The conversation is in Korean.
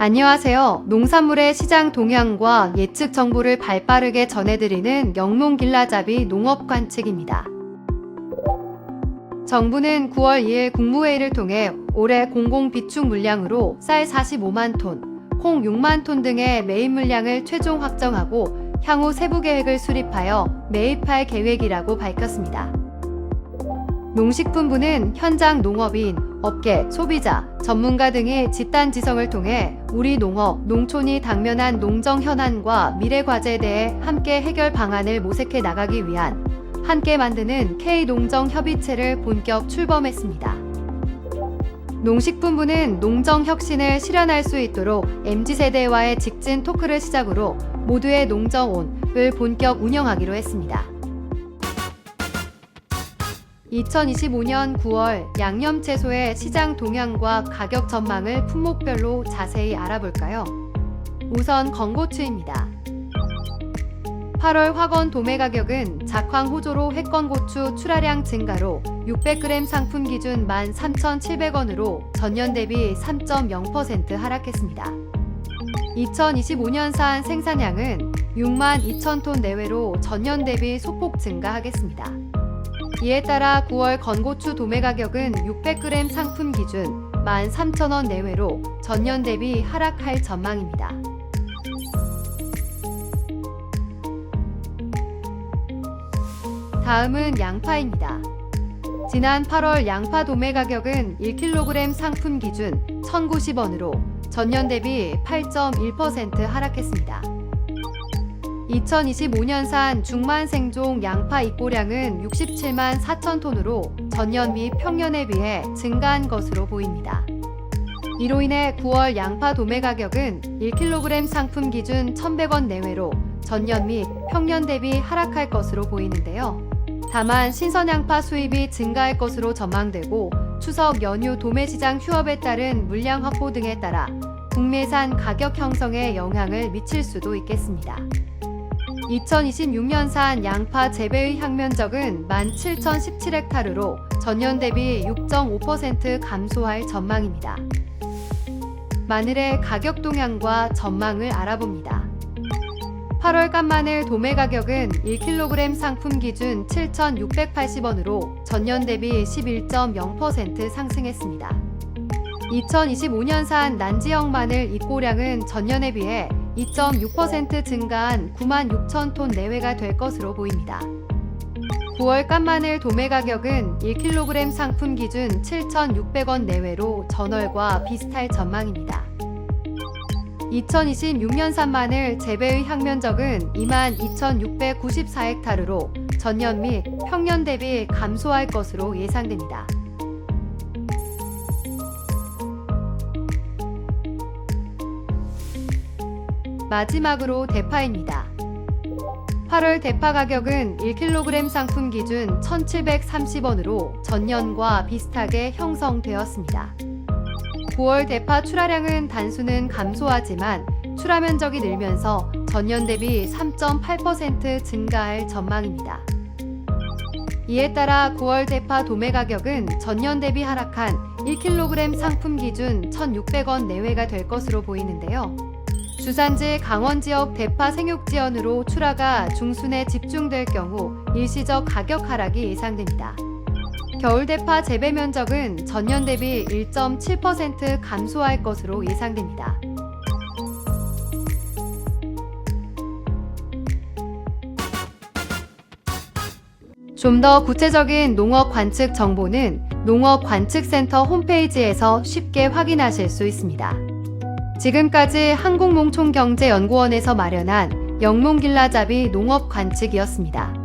안녕하세요. 농산물의 시장 동향과 예측 정보를 발빠르게 전해드리는 영농길라잡이 농업관측입니다. 정부는 9월 2일 국무회의를 통해 올해 공공 비축 물량으로 쌀 45만 톤, 콩 6만 톤 등의 매입 물량을 최종 확정하고 향후 세부 계획을 수립하여 매입할 계획이라고 밝혔습니다. 농식품부는 현장 농업인, 업계, 소비자, 전문가 등이 집단 지성을 통해 우리 농업, 농촌이 당면한 농정 현안과 미래 과제에 대해 함께 해결 방안을 모색해 나가기 위한 함께 만드는 K농정 협의체를 본격 출범했습니다. 농식품부는 농정 혁신을 실현할 수 있도록 MZ세대와의 직진 토크를 시작으로 모두의 농정온을 본격 운영하기로 했습니다. 2025년 9월 양념 채소의 시장 동향과 가격 전망을 품목별로 자세히 알아볼까요? 우선 건고추입니다. 8월 확원 도매 가격은 작황 호조로 횟건고추 출하량 증가로 600g 상품 기준 13,700원으로 전년 대비 3.0% 하락했습니다. 2025년 산 생산량은 6만 2천 톤 내외로 전년 대비 소폭 증가하겠습니다. 이에 따라 9월 건고추 도매 가격은 600g 상품 기준 13,000원 내외로 전년 대비 하락할 전망입니다. 다음은 양파입니다. 지난 8월 양파 도매 가격은 1kg 상품 기준 1,090원으로 전년 대비 8.1% 하락했습니다. 2025년산 중만 생종 양파 입고량은 67만 4천 톤으로 전년 및 평년에 비해 증가한 것으로 보입니다. 이로 인해 9월 양파 도매 가격은 1kg 상품 기준 1,100원 내외로 전년 및 평년 대비 하락할 것으로 보이는데요. 다만 신선 양파 수입이 증가할 것으로 전망되고 추석 연휴 도매 시장 휴업에 따른 물량 확보 등에 따라 국내산 가격 형성에 영향을 미칠 수도 있겠습니다. 2026년산 양파 재배의 향면적은 17,017헥타르로 전년 대비 6.5% 감소할 전망입니다. 마늘의 가격 동향과 전망을 알아봅니다. 8월 깐마늘 도매 가격은 1kg 상품 기준 7,680원으로 전년 대비 11.0% 상승했습니다. 2025년산 난지역 마늘 입고량은 전년에 비해 2.6% 증가한 9만 6천 톤 내외가 될 것으로 보입니다. 9월 깐마늘 도매 가격은 1kg 상품 기준 7,600원 내외로 전월과 비슷할 전망입니다. 2026년산 마늘 재배의 향면적은 22,694헥타르로 전년 및 평년 대비 감소할 것으로 예상됩니다. 마지막으로 대파입니다. 8월 대파 가격은 1kg 상품 기준 1,730원으로 전년과 비슷하게 형성되었습니다. 9월 대파 출하량은 단수는 감소하지만 출하 면적이 늘면서 전년 대비 3.8% 증가할 전망입니다. 이에 따라 9월 대파 도매 가격은 전년 대비 하락한 1kg 상품 기준 1,600원 내외가 될 것으로 보이는데요. 주산지 강원 지역 대파 생육 지연으로 출하가 중순에 집중될 경우 일시적 가격 하락이 예상됩니다. 겨울 대파 재배 면적은 전년 대비 1.7% 감소할 것으로 예상됩니다. 좀 더 구체적인 농업 관측 정보는 농업 관측센터 홈페이지에서 쉽게 확인하실 수 있습니다. 지금까지 한국농촌경제연구원에서 마련한 영농길라잡이 농업 관측이었습니다.